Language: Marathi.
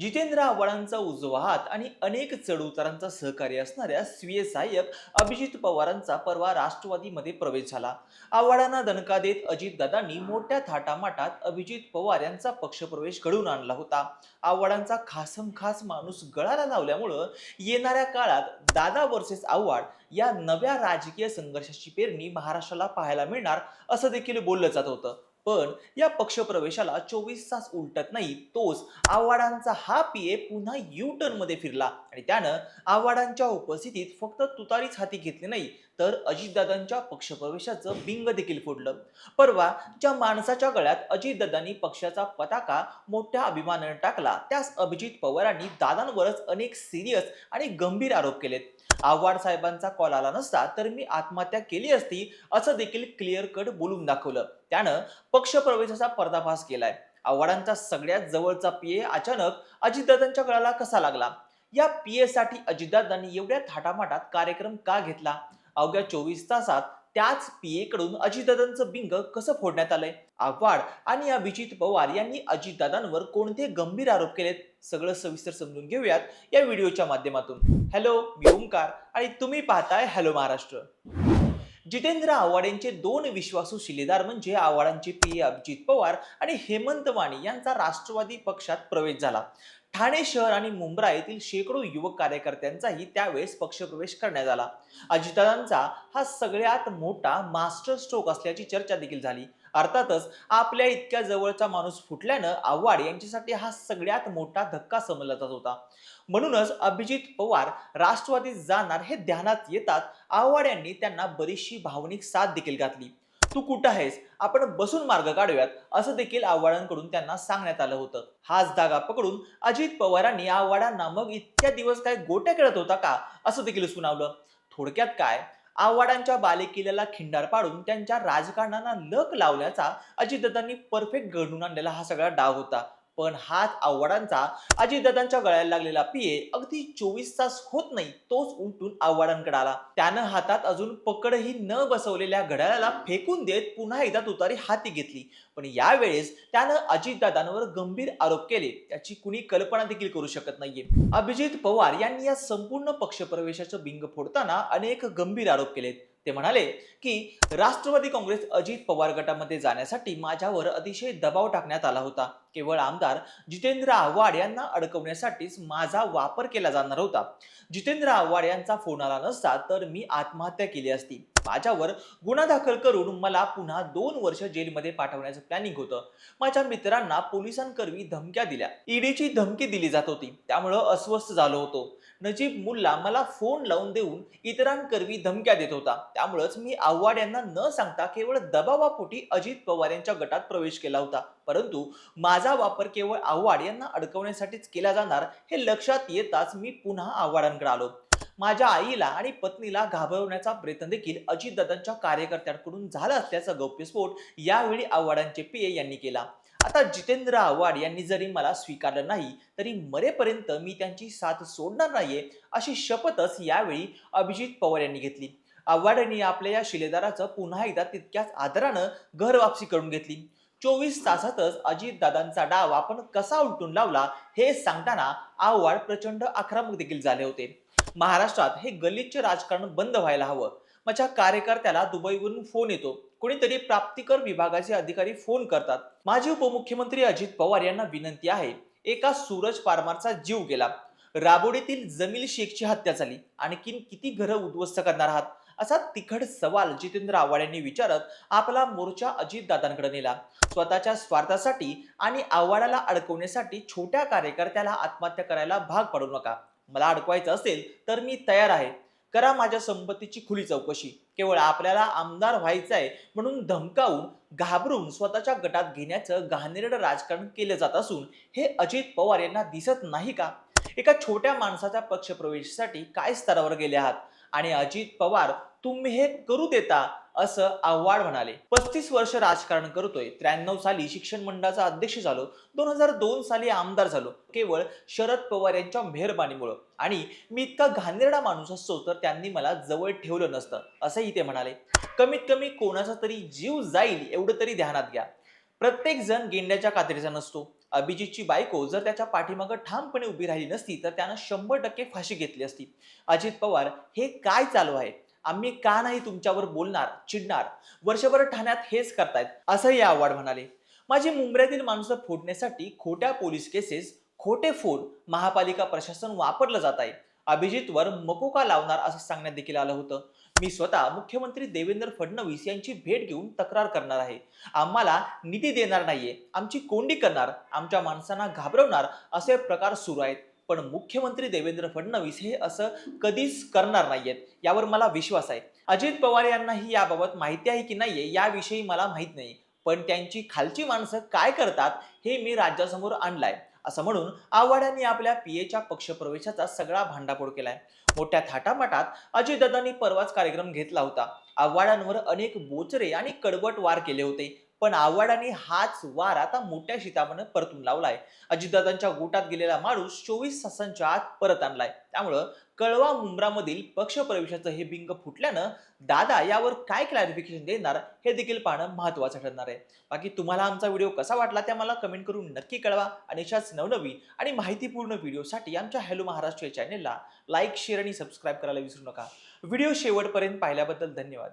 जितेंद्र आव्हाडांचा उजवा हात आणि अनेक चढउतारांचा सहकारी असणाऱ्या स्वीय सहाय्यक अभिजित पवारांचा परवा राष्ट्रवादीमध्ये प्रवेश झाला. आव्हाडांना दणका देत अजितदादांनी मोठ्या थाटामाटात अभिजित पवार यांचा पक्षप्रवेश घडवून आणला होता. आव्हाडांचा खासम खास माणूस गळाला लावल्यामुळं येणाऱ्या काळात दादा वर्सेस आव्हाड या नव्या राजकीय संघर्षाची पेरणी महाराष्ट्राला पाहायला मिळणार असं देखील बोललं जात होतं. पण या पक्षप्रवेशाला चोवीस तास उलटत नाही तोच आव्हाडांचा हा पीए पुन्हा यू टर्नमध्ये फिरला. आणि त्यानं आव्हाडांच्या उपस्थितीत फक्त तुतारीच हाती घेतली नाही तर अजितदादांच्या पक्षप्रवेशाचं बिंग देखील फोडलं. परवा ज्या माणसाच्या गळ्यात अजितदादांनी पक्षाचा पताका मोठ्या अभिमानाने टाकला त्यास अभिजित पवारांनी दादांवरच अनेक सिरियस आणि गंभीर आरोप केलेत. आव्हाड साहेबांचा कॉल आला नसता तर मी आत्महत्या केली असती असं देखील क्लिअर कट बोलून दाखवलं. त्यानं पक्षप्रवेशाचा पर्दाफाश केलाय. आव्हाडांचा सगळ्यात जवळचा पीए अचानक अजितदादांच्या गळाला कसा लागला? या पीए साठी अजितदादांनी एवढ्या थाटामाटात कार्यक्रम का घेतला? अवघ्या चोवीस तासात त्याच पीए कडून अजितदादांचं बिंग कसं फोडण्यात आलंय? आव्हाड आणि अभिजित पवार यांनी अजितदादांवर कोणते गंभीर आरोप केलेत? सगळं सविस्तर समजून घेऊयात या व्हिडिओच्या माध्यमातून. हॅलो मी ओंकार आणि तुम्ही पाहताय हॅलो महाराष्ट्र. जितेंद्र आव्हाडेंचे दोन विश्वासू शिलेदार म्हणजे आव्हाडांचे पी अभिजित पवार आणि हेमंत वाणी यांचा राष्ट्रवादी पक्षात प्रवेश झाला. ठाणे शहर आणि मुंब्रा येथील शेकडो युवक कार्यकर्त्यांचाही त्यावेळेस पक्षप्रवेश करण्यात आला. अजितदादांचा हा सगळ्यात मोठा मास्टर स्ट्रोक असल्याची चर्चा देखील झाली. अर्थातच आपल्या इतक्या जवळचा माणूस फुटल्यानं आव्हाड यांच्यासाठी हा सगळ्यात मोठा धक्का समजला जात होता. म्हणूनच अभिजित पवार राष्ट्रवादीत जाणार हे ध्यानात येतात आव्हाड यांनी त्यांना बरीचशी भावनिक साथ देखील घातली. तू कुठं आहेस? आपण बसून मार्ग काढूयात असं देखील आव्हाडांकडून त्यांना सांगण्यात आलं होतं. हाच धागा पकडून अजित पवारांनी आव्हाडांना मग इतक्या दिवस काय गोट्या खेळत होता का? असं देखील सुनावलं. थोडक्यात काय? आव्हाडांच्या बालेकिल्ल्याला खिंडार पाडून त्यांच्या राजकारणाला लक लावल्याचा अजितदादांनी परफेक्ट घडून आणलेला हा सगळा डाव होता. पण हाच आव्हाडांचा अजितदादांच्या गळ्याला लागलेला पिये अगदी चोवीस तास होत नाही तोच उलटून आव्हाडांकडे आला. त्यानं हातात अजून पकडही न बसवलेल्या घड्याळाला फेकून देत पुन्हा एकदा तुतारी हाती घेतली. पण यावेळेस त्यानं अजितदादांवर गंभीर आरोप केले. त्याची कुणी कल्पना देखील करू शकत नाहीये. अभिजित पवार यांनी या संपूर्ण पक्षप्रवेशाचं बिंग फोडताना अनेक गंभीर आरोप केलेत. ते म्हणाले की राष्ट्रवादी काँग्रेस अजित पवार गटामध्ये जाण्यासाठी माझ्यावर अतिशय दबाव टाकण्यात आला होता. केवळ आमदार जितेंद्र आव्हाड यांना अडकवण्यासाठीच माझा वापर केला जाणार होता. जितेंद्र आव्हाड यांचा फोन आला नसता तर मी आत्महत्या केली असती. माझ्यावर गुन्हा दाखल करून मला पुन्हा दोन वर्ष जेलमध्ये पाठवण्याचं प्लॅनिंग होतं. माझ्या मित्रांना पोलिसांकरवी धमक्या दिल्या. ईडीची धमकी दिली जात होती. त्यामुळं अस्वस्थ झालो होतो. नजीब मुल्ला मला फोन लावून देऊन इतरांकरवी धमक्या देत होता. त्यामुळंच मी आव्हाड यांना न सांगता केवळ दबावापोटी अजित पवार यांच्या गटात प्रवेश केला होता. परंतु माझा वापर केवळ आव्हाड यांना अडकवण्यासाठीच केला जाणार हे लक्षात येताच मी पुन्हा आव्हाडांकडे आलो. माझ्या आईला आणि पत्नीला घाबरवण्याचा प्रयत्न देखील अजितदादांच्या कार्यकर्त्यांकडून झाला असल्याचा गौप्यस्फोट यावेळी आव्हाडांचे पीए यांनी केला. आता जितेंद्र आव्हाड यांनी जरी मला स्वीकारलं नाही तरी मरेपर्यंत मी त्यांची साथ सोडणार नाहीये अशी शपथच यावेळी अभिजित पवार यांनी घेतली. आव्हाडांनी आपल्या या शिलेदाराचं पुन्हा एकदा तितक्याच आदरानं घर वापसी करून घेतली. चोवीस तासातच अजितदादांचा डाव आपण कसा उलटून लावला हे सांगताना आव्हाड प्रचंड आक्रमक देखील झाले होते. महाराष्ट्रात हे गलिच्छ राजकारण बंद व्हायला हवं. माझ्या कार्यकर्त्याला दुबईवरून फोन येतो कोणीतरी प्राप्तिकर विभागाचे अधिकारी फोन करतात. माजी उपमुख्यमंत्री अजित पवार यांना विनंती आहे एका सूरज पारमारचा जीव गेला. राबोडीतील जमील शेखची हत्या झाली. आणखीन किती घरं उद्ध्वस्त करणार आहात? असा तिखट सवाल जितेंद्र आव्हाड यांनी विचारत आपला मोर्चा अजितदादांकडे नेला. स्वतःच्या स्वार्थासाठी आणि आव्हाडाला अडकवण्यासाठी छोट्या कार्यकर्त्याला आत्महत्या करायला भाग पाडू नका. मला अडकवायचं असेल तर मी तयार आहे. करा माझ्या संपत्तीची खुली चौकशी. केवळ आपल्याला आमदार व्हायचं आहे म्हणून धमकावून घाबरून स्वतःच्या गटात घेण्याचं घाणेरडं राजकारण केलं जात असून हे अजित पवार यांना दिसत नाही का? एका छोट्या माणसाच्या पक्षप्रवेशासाठी काय स्तरावर गेले आहात? आणि अजित पवार तुम्ही हे करू देता? असं आव्हाड म्हणाले. पस्तीस वर्ष राजकारण करतोय. त्र्याण्णव साली शिक्षण मंडळाचा अध्यक्ष झालो. दोन हजार दोन साली आमदार झालो. केवळ शरद पवार यांच्या मेहरबानीमुळं. आणि मी इतका घाणेरडा माणूस असतो तर त्यांनी मला जवळ ठेवलं नसतं असंही ते म्हणाले. कमीत कमी कोणाचा तरी जीव जाईल एवढं तरी ध्यानात घ्या. प्रत्येक जण गेंड्याच्या कात्रीचा नसतो. अभिजितची बायको जर त्याच्या पाठीमागं ठामपणे उभी राहिली नसती तर त्यानं शंभर टक्के फाशी घेतली असती. अजित पवार हे काय चालू आहे? आम्ही का नाही तुमच्यावर बोलणार चिडणार? वर्षभर ठाण्यात हेच करतायत असंही आव्हाड म्हणाले. माझी मुंबईतील माणसं फोडण्यासाठी खोट्या पोलीस केसेस खोटे फोन महापालिका प्रशासन वापरलं जात आहे. अभिजितवर मकोका लावणार असं सांगण्यात देखील आलं होतं. मी स्वतः मुख्यमंत्री देवेंद्र फडणवीस यांची भेट घेऊन तक्रार करणार आहे. आम्हाला निधी देणार नाहीये. आमची कोंडी करणार आमच्या माणसांना घाबरवणार असे प्रकार सुरू आहेत. पण मुख्यमंत्री देवेंद्र फडणवीस हे असं कधीच करणार नाहीयेत यावर मला विश्वास आहे. अजित पवार यांनाही याबाबत माहिती आहे की नाहीये याविषयी मला माहीत नाही. पण त्यांची खालची माणसं काय करतात हे मी राज्यासमोर आणलाय. असं म्हणून आव्हाडांनी आपल्या पीएच्या पक्षप्रवेशाचा सगळा भांडाफोड केलाय. मोठ्या थाटामाटात अजितदादांनी परवाच कार्यक्रम घेतला होता. आव्हाडांवर अनेक बोचरे आणि कडवट वार केले होते. पण आव्हाडांनी हाच वार आता मोठ्या शितामानं परतून लावलाय. अजितदादांच्या गोटात गेलेला माणूस चोवीस तासांच्या आत परत आणलाय. त्यामुळं कळवा मुंब्रामधील पक्षप्रवेशाचं हे बिंग फुटल्यानं दादा यावर काय क्लॅरिफिकेशन देणार हे देखील पाहणं महत्वाचं ठरणार आहे. बाकी तुम्हाला आमचा व्हिडिओ कसा वाटला त्या मला कमेंट करून नक्की कळवा आणि अशाच नवनवीन आणि माहितीपूर्ण व्हिडिओसाठी आमच्या हॅलो महाराष्ट्र या चॅनेलला लाईक शेअर आणि सबस्क्राईब करायला विसरू नका. व्हिडिओ शेवटपर्यंत पाहिल्याबद्दल धन्यवाद.